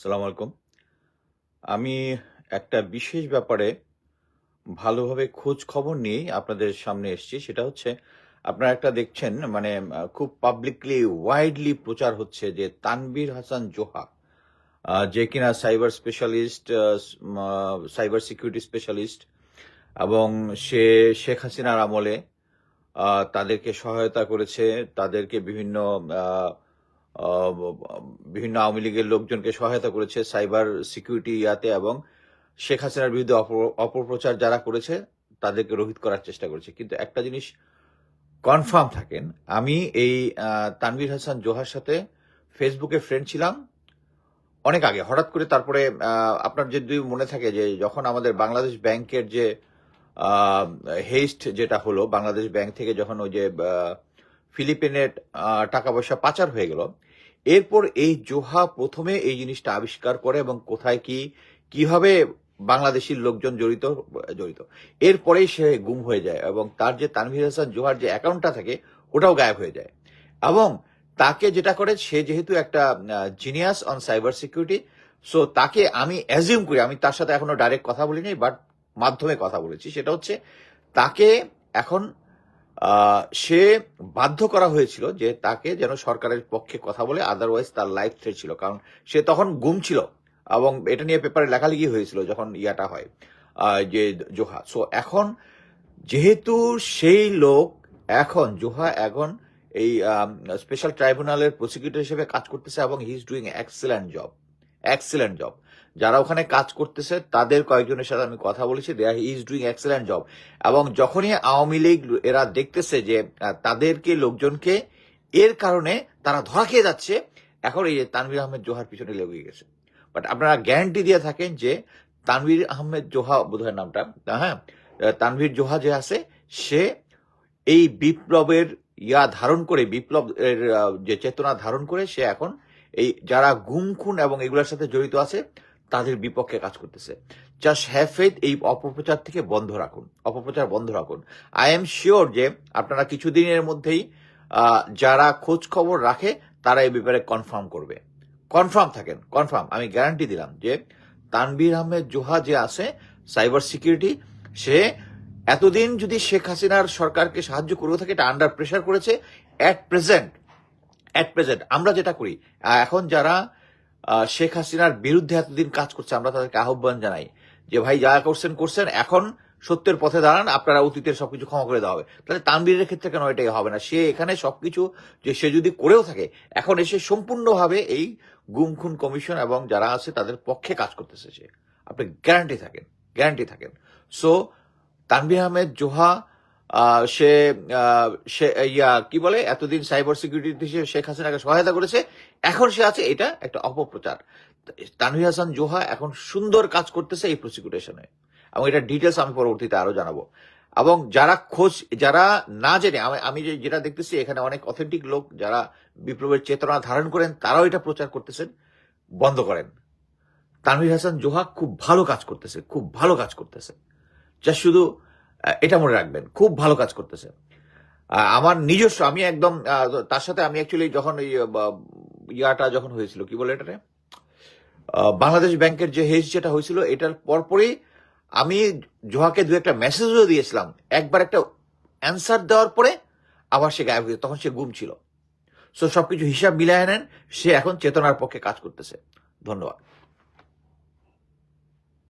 সালাম আলাইকুম। আমি একটা বিশেষ ব্যাপারে ভালোভাবে খোঁজ খবর নিয়ে আপনাদের সামনে এসেছি। সেটা হচ্ছে, আপনারা একটা দেখছেন মানে খুব পাবলিকলি ওয়াইডলি প্রচার হচ্ছে যে তানবীর হাসান জোহা যে কিনা cyber specialist cyber security specialist এবং সে শেখ হাসিনার আমলে তাদেরকে সহায়তা করেছে, তাদেরকে বিভিন্ন বিভিন্ন আওয়ামী লীগের লোকজনকে সহায়তা করেছে সাইবার সিকিউরিটি ইয়াতে এবং শেখ হাসিনার বিরুদ্ধে অপ- অপপ্রচার যারা করেছে, তাদেরকে রোহিত করার চেষ্টা করেছে। কিন্তু একটা জিনিস কনফার্ম থাকেন, আমি এই তানভীর হাসান জোহার সাথে ফেসবুকে ফ্রেন্ড ছিলাম অনেক আগে। হঠাৎ করে তারপরে আপনার যদি মনে থাকে যে যখন আমাদের বাংলাদেশ ব্যাংকের যে হেস্ট যেটা হলো, বাংলাদেশ ব্যাংক থেকে যখন ওই যে ফিলিপিনের টাকা পয়সা পাচার হয়ে গেল। এরপর এই জোহা প্রথমে এই জিনিসটা আবিষ্কার করে এবং কোথায় কি, কীভাবে বাংলাদেশি লোকজন জড়িত জড়িত। এরপরেই সে গুম হয়ে যায় এবং তার যে তানভীর হাসান জোহার যে অ্যাকাউন্টটা থাকে, ওটাও গায়েব হয়ে যায়। এবং তাকে যেটা করে, সে যেহেতু একটা genius on cyber security so তাকে আমি অ্যাজিউম করি, আমি তার সাথে এখনও ডাইরেক্ট কথা বলিনি বাট মাধ্যমে কথা বলেছি। সেটা হচ্ছে, তাকে এখন সে বাধ্য করা হয়েছিল যে তাকে যেন সরকারের পক্ষে কথা বলে আদারওয়াইজ তার লাইফ থ্রেট ছিল। কারণ সে তখন গুম ছিল এবং এটা নিয়ে পেপারে লেখালেখি হয়েছিল যখন ইয়াটা হয় যে জোহা। সো এখন যেহেতু সেই লোক, এখন জোহা এখন এই স্পেশাল ট্রাইব্যুনালের প্রসিকিউটর হিসেবে কাজ করতেছে এবং he is doing excellent job excellent job যারা ওখানে কাজ করতেছে তাদের কয়েকজনের সাথে আমি কথা বলেছি they is doing excellent job এবং যখনই আওয়ামী লীগ এরা দেখতেছে যে তাদেরকে লোকজনকে এর কারণে তারা ধরা খেয়ে যাচ্ছে এখন এই যে তানভীর আহমেদ জোহার পিছনে লেগে গেছে। বাট আপনারা গ্যারান্টি দিয়ে থাকেন যে তানভীর আহমেদ জোহা বোধহয় নামটা হ্যাঁ তানভীর জোহা যে আছে সে এই বিপ্লবের ইয়া ধারণ করে বিপ্লবের আহ, যে চেতনা ধারণ করে সে এখন এই যারা গুম খুন এবং এগুলোর সাথে জড়িত আছে, তাদের বিপক্ষে কাজ করতেছে। জাস্ট হ্যাভ ফেথ এই অপপ্রচার থেকে বন্ধ রাখুন। অপপ্রচার বন্ধ রাখুন। আই এম শিওর যে আপনারা কিছুদিনের মধ্যেই যারা খোঁজ খবর রাখে, তারা এই ব্যাপারে কনফার্ম করবে। কনফার্ম থাকেন কনফার্ম আমি গ্যারান্টি দিলাম যে তানভীর আহমেদ জোহা যে আছে সাইবার সিকিউরিটি সে এতদিন যদি শেখ হাসিনার সরকারকে সাহায্য করে থাকে, এটা আন্ডার প্রেশার করেছে। অ্যাট প্রেজেন্ট অ্যাট প্রেজেন্ট আমরা যেটা করি এখন যারা শেখ হাসিনার বিরুদ্ধে এতদিন কাজ করছে, আমরা তাদেরকে আহ্বান জানাই যে, ভাই, যা করছেন করছেন, এখন সত্যের পথে দাঁড়ান, আপনারা অতীতের সবকিছু ক্ষমা করে দেওয়া হবে। তাহলে তানবীরের ক্ষেত্রে কেন এটাই হবে না? সে এখানে সবকিছু যে, সে যদি করেও থাকে, এখন এসে সম্পূর্ণভাবে এই গুম খুন কমিশন এবং যারা আছে, তাদের পক্ষে কাজ করতেছে সে। আপনি গ্যারান্টি থাকেন গ্যারান্টি থাকেন। সো তানভীর আহমেদ, জোহা সে সে, ইয়া, কি বলে? এতদিন সাইবার সিকিউরিটি হিসেবে শেখ হাসিনাকে সহায়তা করেছে। এখন সে আছে, এটা একটা অপপ্রচার। তানভীর হাসান জোহা এখন সুন্দর কাজ করতেছে এই প্রসিকিউটেশনে এবং এটা ডিটেলস আমি পরবর্তীতে আরও জানাব। এবং যারা খোঁজ, যারা না জেনে, আমি- যেটা দেখতেছি, এখানে অনেক অথেন্টিক লোক যারা বিপ্লবের চেতনা ধারণ করেন, তারাও এটা প্রচার করতেছেন। বন্ধ করেন। তানভীর হাসান জোহা খুব ভালো কাজ করতেছে, খুব ভালো কাজ করতেছে। যা শুধু এটা মনে রাখবেন, খুব ভালো কাজ করতেছে। আমার নিজস্ব, আমি একদম তার সাথে আমি অ্যাকচুয়ালি যখন ওই ইয়াটা যখন হয়েছিল, কি বলে এটারে বাংলাদেশ ব্যাংকের যে হেজ যেটা হয়েছিল, এটার পরপরই আমি জোহাকে দু একটা মেসেজও দিয়েছিলাম। একবার একটা অ্যান্সার দেওয়ার পরে আবার সে গায়েব হয়ে তখন সে গুম ছিল। সো সবকিছু হিসাব মিলায় নেন, সে এখন চেতনার পক্ষে কাজ করতেছে। ধন্যবাদ।